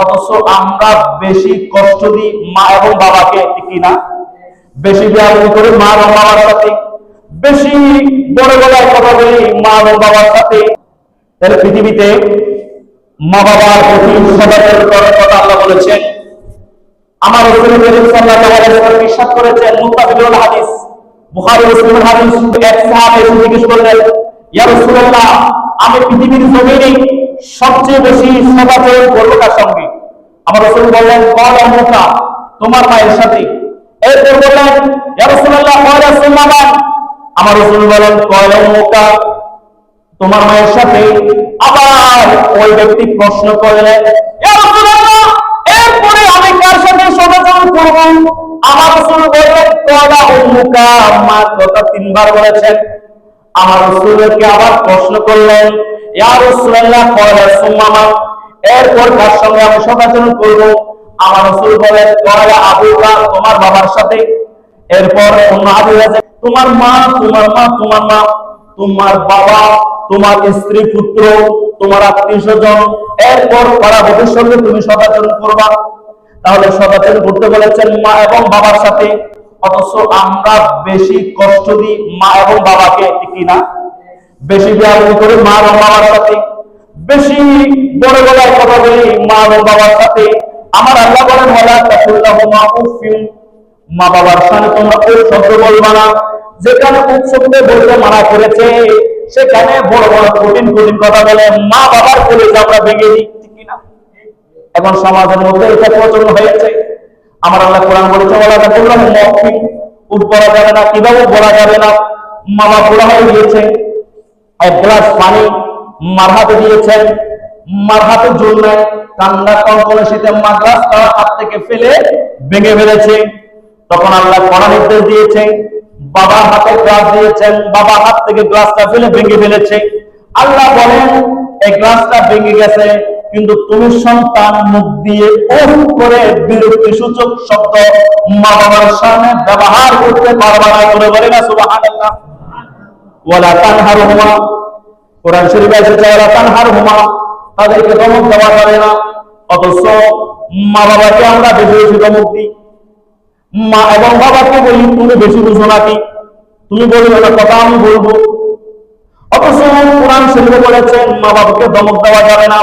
অথচ আমরা বেশি কষ্ট দিই মা এবং বাবাকে, ঠিক কি না? বেশি ব্যায়াম করি মা এবং বাবার সাথে। বেশি বড় গলায় কথা বলি মা এবং বাবার সাথে। তাহলে পৃথিবীতে মা বাবার প্রতি সদাচার করার কথা আল্লাহ বলেছেন। আমার ইরশাদ করেছেন মুত্তাফিকুল হাদিস। বুখারী মুসলিমের হাদিস এক জিজ্ঞেস করলেন আমি পৃথিবীর জমিনে সবচেয়ে বেশি সদাচরণ করব কার সঙ্গে? আমার রাসূল বললেন তোমার মায়ের সাথে। এরপর বললেন সুন্নামান আমার রাসূল বলেন তোমার মায়ের সাথে। আবার ওই ব্যক্তি প্রশ্ন করলেন এরপরে আমি কার সাথে সদাচরণ করব? আমার রাসূল বললেন মা কথা তিনবার বলেছেন। আমার রাসূলকে আবার প্রশ্ন করলেন, ইয়া রাসূলুল্লাহ কলা সুম্মামা এরপর তার সঙ্গে আমি সদাচরণ করব। আমার রাসূল বলেন আবুকা তোমার বাবার সাথে। এরপর অন্য আছে তোমার মা তোমার মা তোমার মা, তোমার বাবা, তোমার স্ত্রী, পুত্র, তোমার আত্মীয় স্বজন এরপর পাড়াপতির সঙ্গে তুমি সদাচরণ করবা। তাহলে সদাচরণ করতে বলেছেন মা এবং বাবার সাথে। অথচ আমরা বেশি কষ্ট দিই মা এবং বাবাকে কি না? বেশি ব্যায়াম করে মা এবং বাবার সাথে। বেশি বড় গলায় কথা বলি মা এবং বাবার সাথে। আমার আল্লাহ বলেন ওয়ালা তাকুল্লাহুমা উফিন মা বাবার সামনে তোমরা ওই শব্দ বলবা না। যেখানে খুব শব্দ বলতে মানা করেছে, সেখানে বড় বড় কঠিন কঠিন কথা বলে। মা বাবার কলেজ আমরা ভেঙে দিই, ঠিক কি না এখন সমাজের মধ্যে এটা প্রচলন হয়েছে। আমার আল্লাহ কোরআন বলেছে উঠ বলা যাবে না, কীভাবে বলা যাবে না? মামা বলা হয়ে গিয়েছে। এক গ্লাস পানি মার হাতে দিয়েছেন মার হাতে জোর নেয় ঠান্ডা কনকনে শীতে মা গ্লাসটা হাত থেকে ফেলে ভেঙে ফেলেছে। তখন আল্লাহ কড়া নির্দেশ দিয়েছে বাবার হাতে গ্লাস দিয়েছেন বাবা হাত থেকে গ্লাসটা ফেলে ভেঙে ফেলেছে। আল্লাহ বলেন, এই গ্লাসটা ভেঙে গেছে, কিন্তু তুমি সন্তান মুখ দিয়ে ওহ করে বিরক্তি সূচক শব্দ মা বাবার সামনে ব্যবহার করতে পারবা না করে বলে না, সুবহানাল্লাহ। ওয়ালা কোরআন শরীফে এসেছে, ওয়ালা তানহারহুমা তাদেরকে দমক দেওয়া যাবে না। অথচ মা বাবাকে আমরা বেশি বেশি ধমক দিই। মা এবং বাবাকে বলি, তুমি বেশি বুঝো নাকি? তুমি বলবে না, কথা আমি বলব। অথচ কোরআন শরীফে বলেছেন মা বাবাকে দমক দেওয়া যাবে না।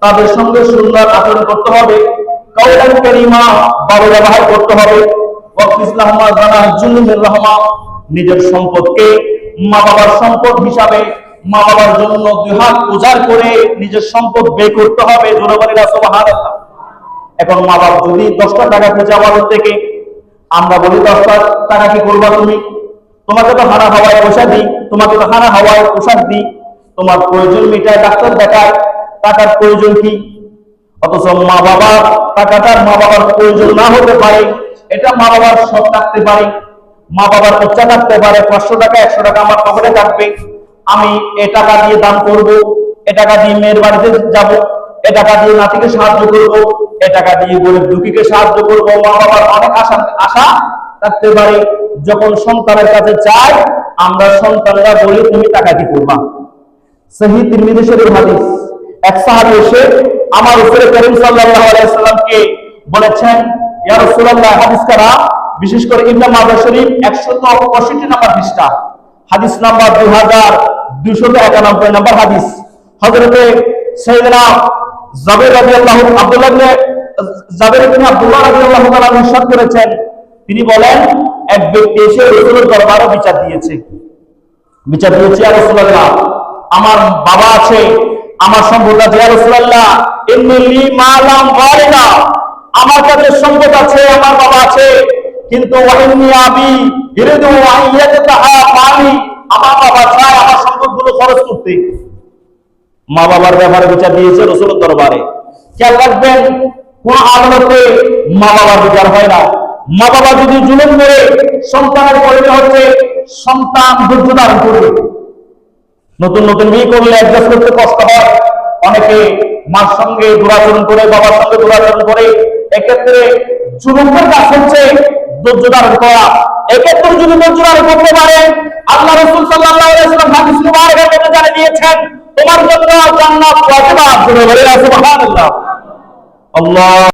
তাদের সঙ্গে সুন্দর আচরণ করতে হবে। কাউলান কারিমা ভালো ব্যবহার করতে হবে। নিজের সম্পদকে মা বাবার সম্পদ হিসাবে মা বাবার জন্য দুই হাত উজাড় করে নিজের সম্পদ ব্যয় করতে হবে জোরাবাড়িরা সুবহানাল্লাহ। এখন মা বাবা যদি দশটা টাকা খুঁজে আমাদের থেকে, আমরা বলি দশটা টাকা কি করবা তুমি? তোমাকে তো হারা হওয়ায় পয়সা দিই, তোমাকে তো হারা হওয়ায় পোশাক দিই। তোমার প্রয়োজন মিটায় ডাক্তার দেখায়, টাকার প্রয়োজন কি? অথচ মা বাবার টাকাটার মা বাবার প্রয়োজন না হতে পারে, এটা মা বাবার সব থাকতে পারে। মা বাবার খরচা থাকতে পারে, পাঁচশো টাকা, একশো টাকা আমার পকেটে থাকবে। আমি এ টাকা দিয়ে দান করব, এ টাকা দিয়ে মেয়ের বাড়িতে যাব, এ টাকা দিয়ে নাতিকে সাহায্য করব, এ টাকা দিয়ে গরিব দুঃখীকে সাহায্য করব, মা বাবার অনেক আশা আশা থাকতে পারে। যখন সন্তানের কাছে চাই, আমরা সন্তানরা বলি, তুমি টাকা কি করবা? সহি তিরমিজি শরীফ হাদিস। এক সাহাবী এসে আমার উপরে করিম সাল্লাল্লাহু আলাইহি বলেছেন, ইয়া রাসূলুল্লাহ, হাদিস কারা? বিশেষ করে ইবনে মাজাহ শরীফ 165 নম্বর পৃষ্ঠা। হাদিস নাম্বার 2291 নম্বর হাদিস। সাইয়েদনা জাবের রাদিয়াল্লাহু আব্দুল্লাহ জাবের আব্দুল্লাহ তাআলা ইরশাদ করেছেন। তিনি বলেন, এক ব্যক্তি এসে রাসূলের দরবারে বিচার দিয়েছে। বিচার দিয়েছে, ইয়া রাসূলুল্লাহ, আমার বাবা আছে, আমার সম্পদ আছে, ইয়া রাসূলুল্লাহ, ইন্নী মালাম ওয়ালিদা আমার কাছে সম্পদ আছে, আমার বাবা আছে, কিন্তু মালি আমার বাবা চায় সম্পদগুলো খরচ করতে। মা বাবার ব্যাপারে বিচার দিয়েছে রসুলের দরবারে। খেয়াল রাখবেন, কোন আদালতে মা বাবার বিচার হয় না। মা বাবা যদি জুলুম করে, সন্তানের পরিণত হচ্ছে সন্তান ধৈর্য ধারণ করবে নতুন নতুন বিয়ে করলে অ্যাডজাস্ট করতে কষ্ট হয়। অনেকে মার সঙ্গে দুরাচরণ করে, বাবার সঙ্গে দুরাচরণ করে। এক্ষেত্রে জুলুমের কাজ হচ্ছে ধৈর্য ধারণ করা। এক্ষেত্রে যদি ধারণ করতে পারে, আল্লাহ রসুল ওয়াসাল্লাম হাদিস মুবারকের মধ্যে জানিয়ে দিয়েছেন, তোমার জন্য জান্নাত ওয়াজিবা জুড়ে বলে সুবহানাল্লাহ। আল্লাহ